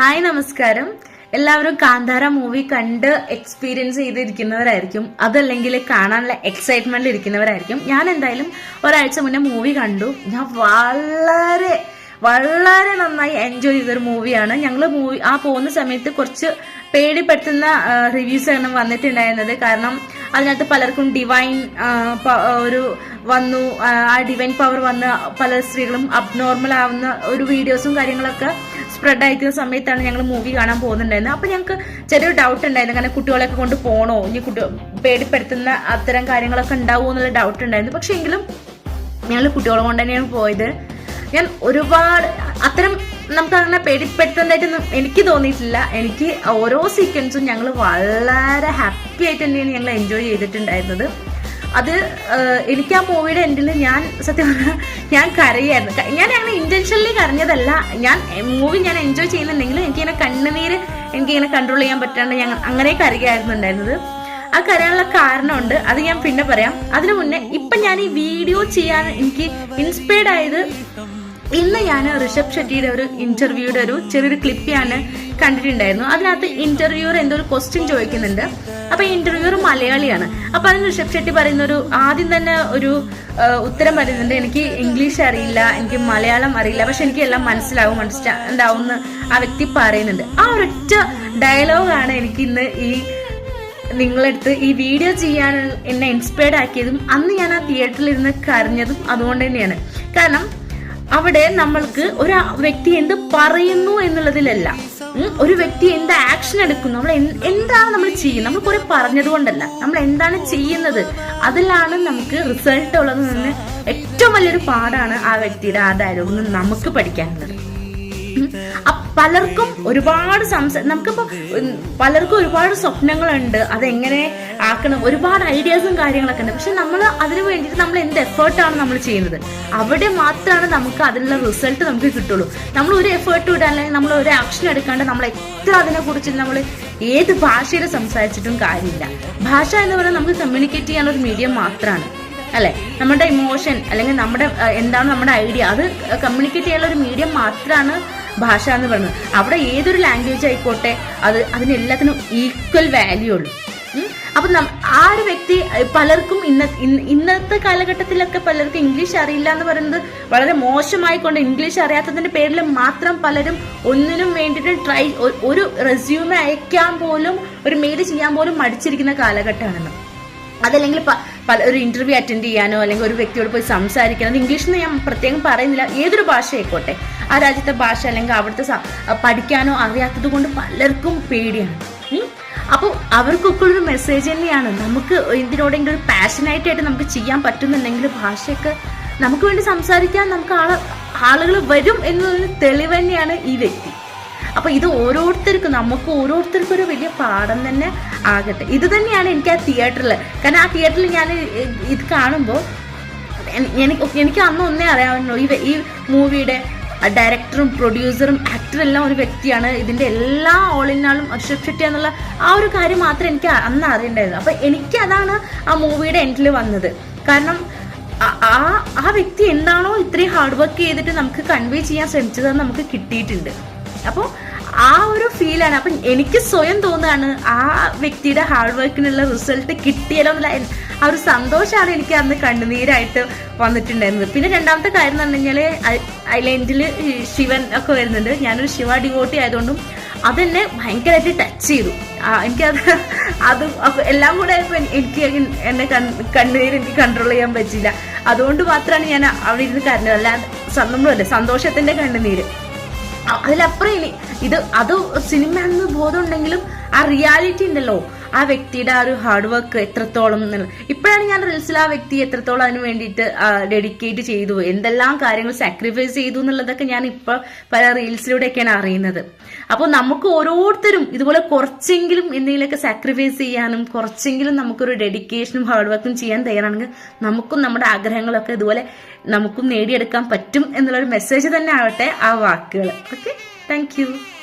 Hi നമസ്കാരം. എല്ലാവരും Kantara movie കണ്ട് എക്സ്പീരിയൻസ് ചെയ്തിരിക്കുന്നവരായിരിക്കും. അതല്ലെങ്കിൽ കാണാനുള്ള എക്സൈറ്റ്മെന്റ് ഇരിക്കുന്നവരായിരിക്കും. ഞാൻ എന്തായാലും ഒരാഴ്ച മുന്നേ മൂവി കണ്ടു. ഞാൻ വളരെ വളരെ നന്നായി എൻജോയ് ചെയ്തൊരു മൂവിയാണ്. ഞങ്ങൾ മൂവി ആ പോകുന്ന സമയത്ത് കുറച്ച് പേടിപ്പെടുത്തുന്ന റിവ്യൂസ് ആണ് വന്നിട്ടുണ്ടായിരുന്നത്. കാരണം അതിനകത്ത് പലർക്കും ഡിവൈൻ ഒരു വന്നു. ആ, ഡിവൈൻ പവർ വന്ന പല സ്ത്രീകളും അബ്നോർമൽ ആവുന്ന ഒരു വീഡിയോസും കാര്യങ്ങളൊക്കെ സ്പ്രെഡ് ആയിരിക്കുന്ന സമയത്താണ് ഞങ്ങൾ മൂവി കാണാൻ പോകുന്നുണ്ടായിരുന്നത്. അപ്പൊ ഞങ്ങൾക്ക് ചെറിയൊരു ഡൗട്ട് ഉണ്ടായിരുന്നു. കാരണം കുട്ടികളെയൊക്കെ കൊണ്ട് പോകണോ ഇനി കുട്ടി പേടിപ്പെടുത്തുന്ന അത്തരം കാര്യങ്ങളൊക്കെ ഉണ്ടാവുമോ എന്നുള്ള ഡൗട്ട് ഉണ്ടായിരുന്നു. പക്ഷെ എങ്കിലും ഞങ്ങൾ കുട്ടികളെ കൊണ്ട് തന്നെയാണ് പോയത്. ഞാൻ ഒരുപാട് അത്തരം നമുക്ക് അങ്ങനെ പേടിപ്പെടുത്തുന്നതായിട്ടൊന്നും എനിക്ക് തോന്നിയിട്ടില്ല. എനിക്ക് ഓരോ സീക്വൻസും ഞങ്ങൾ വളരെ ഹാപ്പി ആയിട്ട് തന്നെയാണ് ഞങ്ങൾ എൻജോയ് ചെയ്തിട്ടുണ്ടായിരുന്നത്. അത് എനിക്ക് ആ മൂവിയുടെ എൻഡിൽ ഞാൻ സത്യം പറഞ്ഞാൽ ഞാൻ കരയായിരുന്നു. ഞാൻ അങ്ങനെ ഇന്റൻഷനലി കരഞ്ഞതല്ല. ഞാൻ മൂവി ഞാൻ എൻജോയ് ചെയ്യുന്നുണ്ടെങ്കിൽ എനിക്കിങ്ങനെ കണ്ണുനീര് എനിക്കിങ്ങനെ കൺട്രോൾ ചെയ്യാൻ പറ്റാണ്ട് ഞാൻ അങ്ങനെ കരയായിരുന്നു ഉണ്ടായിരുന്നത് ആ കരയാനുള്ള കാരണമുണ്ട്. അത് ഞാൻ പിന്നെ പറയാം. അതിനു മുന്നേ ഇപ്പം ഞാൻ ഈ വീഡിയോ ചെയ്യാൻ എനിക്ക് ഇൻസ്പയർഡ് ആയത് ഇന്ന് ഞാൻ ഋഷഭ് ഷെട്ടിയുടെ ഒരു ഇന്റർവ്യൂയുടെ ഒരു ചെറിയൊരു ക്ലിപ്പ് ഞാൻ കണ്ടിട്ടുണ്ടായിരുന്നു. അതിനകത്ത് ഇന്റർവ്യൂർ എന്തോ ഒരു ക്വസ്റ്റ്യൻ ചോദിക്കുന്നുണ്ട്. അപ്പൊ ഇന്റർവ്യൂർ മലയാളിയാണ്. അപ്പൊ അതിന് ഋഷഭ് ഷെട്ടി പറയുന്ന ഒരു ആദ്യം തന്നെ ഒരു ഉത്തരം പറയുന്നുണ്ട്. എനിക്ക് ഇംഗ്ലീഷ് അറിയില്ല എനിക്ക് മലയാളം അറിയില്ല പക്ഷെ എനിക്ക് എല്ലാം മനസ്സിലാവും മനസ്സിലാ എന്താവും എന്ന് ആ വ്യക്തി പറയുന്നുണ്ട്. ആ ഒരൊറ്റ ഡയലോഗാണ് എനിക്ക് ഇന്ന് ഈ നിങ്ങളെടുത്ത് ഈ വീഡിയോ ചെയ്യാൻ എന്നെ ഇൻസ്പയർഡ് ആക്കിയതും അന്ന് ഞാൻ ആ തിയേറ്ററിൽ ഇരുന്ന് കരഞ്ഞതും അതുകൊണ്ട് തന്നെയാണ്. കാരണം അവിടെ നമ്മൾക്ക് ഒരു വ്യക്തി എന്ത് പറയുന്നു എന്നുള്ളതിലല്ല. ഒരു വ്യക്തി എന്ത് ആക്ഷൻ എടുക്കുന്നു നമ്മൾ എന്താണ് നമ്മൾ ചെയ്യുന്നത്? നമ്മൾ കുറെ പറഞ്ഞത് കൊണ്ടല്ല. നമ്മൾ എന്താണ് ചെയ്യുന്നത്? അതിലാണ് നമുക്ക് റിസൾട്ട് ഉള്ളത് ഏറ്റവും വലിയൊരു പാടാണ് ആ വ്യക്തിയുടെ ആ ഡയലോഗിൽ നിന്ന് നമുക്ക് പഠിക്കാനുള്ളത്. പലർക്കും ഒരുപാട് സംസാ നമുക്കിപ്പോ പലർക്കും ഒരുപാട് സ്വപ്നങ്ങളുണ്ട്. അതെങ്ങനെ ആക്കണം? ഒരുപാട് ഐഡിയാസും കാര്യങ്ങളൊക്കെ ഉണ്ട്. പക്ഷെ നമ്മൾ അതിനു വേണ്ടിയിട്ട് നമ്മൾ എന്ത് എഫേർട്ടാണ് നമ്മൾ ചെയ്യുന്നത്? അവിടെ മാത്രമാണ് നമുക്ക് അതിനുള്ള റിസൾട്ട് നമുക്ക് കിട്ടുള്ളൂ. നമ്മൾ ഒരു എഫേർട്ട് ഇടാൻ അല്ലെങ്കിൽ നമ്മൾ ഒരു ആക്ഷൻ എടുക്കാണ്ട് നമ്മൾ എത്ര അതിനെ കുറിച്ച് നമ്മൾ ഏത് ഭാഷയിൽ സംസാരിച്ചിട്ടും കാര്യമില്ല. ഭാഷ എന്ന് പറഞ്ഞാൽ നമുക്ക് കമ്മ്യൂണിക്കേറ്റ് ചെയ്യാനുള്ള ഒരു മീഡിയം മാത്രമാണ് അല്ലെ? നമ്മുടെ ഇമോഷൻ അല്ലെങ്കിൽ നമ്മുടെ എന്താണ് നമ്മുടെ ഐഡിയ അത് കമ്മ്യൂണിക്കേറ്റ് ചെയ്യാനുള്ള ഒരു മീഡിയം മാത്രമാണ് ഭാഷ എന്ന് പറയുന്നത്. അവിടെ ഏതൊരു ലാംഗ്വേജ് ആയിക്കോട്ടെ അത് അതിനെല്ലാത്തിനും ഈക്വൽ വാല്യൂ ഉള്ളൂ. അപ്പം ആ ഒരു വ്യക്തി പലർക്കും ഇന്ന- ഇന്നത്തെ കാലഘട്ടത്തിലൊക്കെ പലർക്കും ഇംഗ്ലീഷ് അറിയില്ല എന്ന് പറയുന്നത് വളരെ മോശമായിക്കൊണ്ട് ഇംഗ്ലീഷ് അറിയാത്തതിന്റെ പേരിൽ മാത്രം പലരും ഒന്നിനും വേണ്ടിയിട്ട് ട്രൈ ഒരു റെസ്യൂമെ അയക്കാൻ പോലും ഒരു മെയിൽ ചെയ്യാൻ പോലും മടിച്ചിരിക്കുന്ന കാലഘട്ടമാണെന്ന്. അതല്ലെങ്കിൽ പല ഒരു ഇന്റർവ്യൂ അറ്റൻഡ് ചെയ്യാനോ അല്ലെങ്കിൽ ഒരു വ്യക്തിയോട് പോയി സംസാരിക്കാനോ അത് ഇംഗ്ലീഷ് ഞാൻ പ്രത്യേകം പറയുന്നില്ല. ഏതൊരു ഭാഷ ആയിക്കോട്ടെ. ആ രാജ്യത്തെ ഭാഷ അല്ലെങ്കിൽ അവിടുത്തെ പഠിക്കാനോ അറിയാത്തത് കൊണ്ട് പലർക്കും പേടിയാണ്. അപ്പോൾ അവർക്കൊക്കെ ഒരു മെസ്സേജ് തന്നെയാണ്. നമുക്ക് ഇതിനോടെങ്കിലും ഒരു പാഷനായിട്ടായിട്ട് നമുക്ക് ചെയ്യാൻ പറ്റുന്നുണ്ടെങ്കിൽ ഭാഷയൊക്കെ നമുക്ക് വേണ്ടി സംസാരിക്കാൻ നമുക്ക് ആൾ ആളുകൾ വരും എന്നതിന് തെളിവ് തന്നെയാണ് ഈ വ്യക്തി. അപ്പൊ ഇത് ഓരോരുത്തർക്കും നമുക്ക് ഓരോരുത്തർക്കും ഒരു വലിയ പാഠം തന്നെ ആകട്ടെ. ഇത് തന്നെയാണ് എനിക്ക് ആ തിയേറ്ററിൽ കാരണം ആ തിയേറ്ററിൽ ഞാൻ ഇത് കാണുമ്പോൾ എനിക്ക് എനിക്ക് അന്ന് ഒന്നേ അറിയാവുള്ളൂ ഈ ഈ മൂവിയുടെ ഡയറക്ടറും പ്രൊഡ്യൂസറും ആക്ടറും എല്ലാം ഒരു വ്യക്തിയാണ്. ഇതിന്റെ എല്ലാ ഓളിനാളും അക്ഷര് ഷെട്ടി എന്നുള്ള ആ ഒരു കാര്യം മാത്രമേ എനിക്ക് അന്ന് അറിയണ്ടായിരുന്നു. അപ്പോൾ എനിക്ക് അതാണ് ആ മൂവിയുടെ എൻഡിൽ വന്നത്. കാരണം ആ ആ വ്യക്തി എന്താണോ ഇത്രയും ഹാർഡ് വർക്ക് ചെയ്തിട്ട് നമുക്ക് കൺവേ ചെയ്യാൻ ശ്രമിച്ചത് നമുക്ക് കിട്ടിയിട്ടുണ്ട്. അപ്പോൾ ആ ഒരു ഫീലാണ് അപ്പം എനിക്ക് സ്വയം തോന്നുകയാണ് ആ വ്യക്തിയുടെ ഹാർഡ് വർക്കിനുള്ള റിസൾട്ട് കിട്ടിയല്ലോ എന്നുള്ള ആ ഒരു സന്തോഷമാണ് എനിക്ക് അന്ന് കണ്ണുനീരായിട്ട് വന്നിട്ടുണ്ടായിരുന്നത്. പിന്നെ രണ്ടാമത്തെ കാര്യം എന്ന് പറഞ്ഞു കഴിഞ്ഞാൽ ഐലൻഡിൽ ശിവൻ ഒക്കെ വരുന്നുണ്ട്. ഞാനൊരു ശിവ ഡിവോട്ടി ആയതുകൊണ്ടും അതെന്നെ ഭയങ്കരമായിട്ട് ടച്ച് ചെയ്തു. എനിക്കത് അത് എല്ലാം കൂടെ എനിക്ക് എന്നെ കണ്ണുനീര് എനിക്ക് കൺട്രോൾ ചെയ്യാൻ പറ്റില്ല അതുകൊണ്ട് മാത്രമാണ് ഞാൻ അവിടെ ഇരുന്ന് കരഞ്ഞത്. അല്ലാതെ നമ്മളല്ലേ സന്തോഷത്തിന്റെ കണ്ണുനീര്. അതിലപ്പുറം ഇത് അത് സിനിമയാണെന്ന് ബോധമുണ്ടെങ്കിലും ആ റിയാലിറ്റി ഉണ്ടല്ലോ. ആ വ്യക്തിയുടെ ആ ഒരു ഹാർഡ് വർക്ക് എത്രത്തോളം ഇപ്പോഴാണ് ഞാൻ റീൽസിൽ ആ വ്യക്തി എത്രത്തോളം അതിന് വേണ്ടിയിട്ട് ഡെഡിക്കേറ്റ് ചെയ്തു. എന്തെല്ലാം കാര്യങ്ങൾ സാക്രിഫൈസ് ചെയ്തു എന്നുള്ളതൊക്കെ ഞാൻ ഇപ്പൊ പല റീൽസിലൂടെയൊക്കെയാണ് അറിയുന്നത്. അപ്പോൾ നമുക്ക് ഓരോരുത്തരും ഇതുപോലെ കുറച്ചെങ്കിലും എന്തെങ്കിലുമൊക്കെ സാക്രിഫൈസ് ചെയ്യാനും കുറച്ചെങ്കിലും നമുക്കൊരു ഡെഡിക്കേഷനും ഹാർഡ് വർക്കും ചെയ്യാൻ തയ്യാറാണെങ്കിൽ നമുക്കും നമ്മുടെ ആഗ്രഹങ്ങളൊക്കെ ഇതുപോലെ നമുക്കും നേടിയെടുക്കാൻ പറ്റും എന്നുള്ളൊരു മെസ്സേജ് തന്നെ ആവട്ടെ ആ വാക്കുകൾ. Okay thank